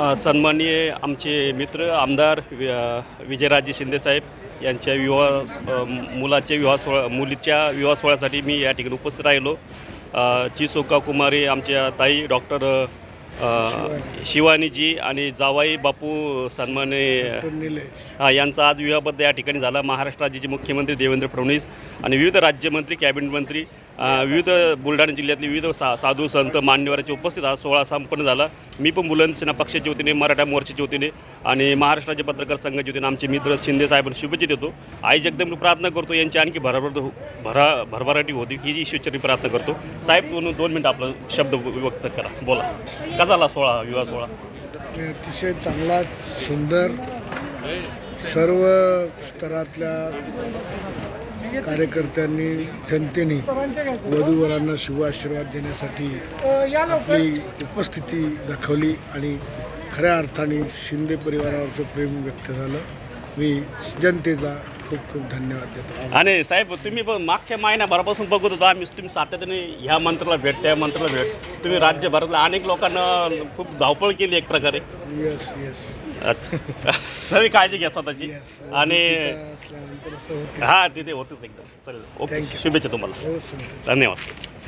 सन्माननीय आमचे मित्र आमदार विजयराजे शिंदेसाहेब यांच्या विवाह मुलाच्या विवाह सोहळा मुलीच्या विवाह सोहळ्यासाठी मी या ठिकाणी उपस्थित राहिलो. चिसोका कुमारी आमच्या ताई डॉक्टर शिवानीजी आणि जावाई बापू सन्मान हा यांचा आज विवाहबद्ध या ठिकाणी झाला. महाराष्ट्र राज्याचे मुख्यमंत्री देवेंद्र फडणवीस आणि विविध राज्यमंत्री कॅबिनेट मंत्री विविध बुलढाणा जिल्ह्यातले विविध सा साधू संत मान्यवरांचे उपस्थित हा सोहळा संपन्न झाला. मी पण बुलंद सेना पक्षाच्या वतीने मराठा मोर्चाच्या वतीने आणि महाराष्ट्र राज्य पत्रकार संघाच्या वतीने आमचे मित्र शिंदे साहेबांना शुभेच्छा देतो. आई जगदंब प्रार्थना करतो. यांची आणखी भराभर भरा भरभराटी होती ही जी प्रार्थना करतो. साहेब दोन दोन मिनटं आपला शब्द व्यक्त करा. बोला. झाला सोहळा विवाह सोहळा. अतिशय चांगला सुंदर सर्व स्तरातल्या कार्यकर्त्यांनी जनतेने वधूवरांना शुभ आशीर्वाद देण्यासाठी आपली उपस्थिती दाखवली आणि खऱ्या अर्थाने शिंदे परिवारावरचं प्रेम व्यक्त झालं. मी जनतेचा खूप खूप धन्यवाद देतो. आणि साहेब तुम्ही पण मागच्या महिन्याभरापासून बघत होता आम्ही तुम्ही सातत्याने ह्या मंत्राला भेट त्या मंत्राला भेट. तुम्ही राज्यभरातल्या अनेक लोकांना खूप धावपळ केली एक प्रकारे. येस येस अच्छा. सगळी काळजी घ्या स्वतःची. येस आणि असल्यानंतर असं होते हा तिथे होतेच एकदम. चालेल ओके Thank you. शुभेच्छा तुम्हाला. हो धन्यवाद.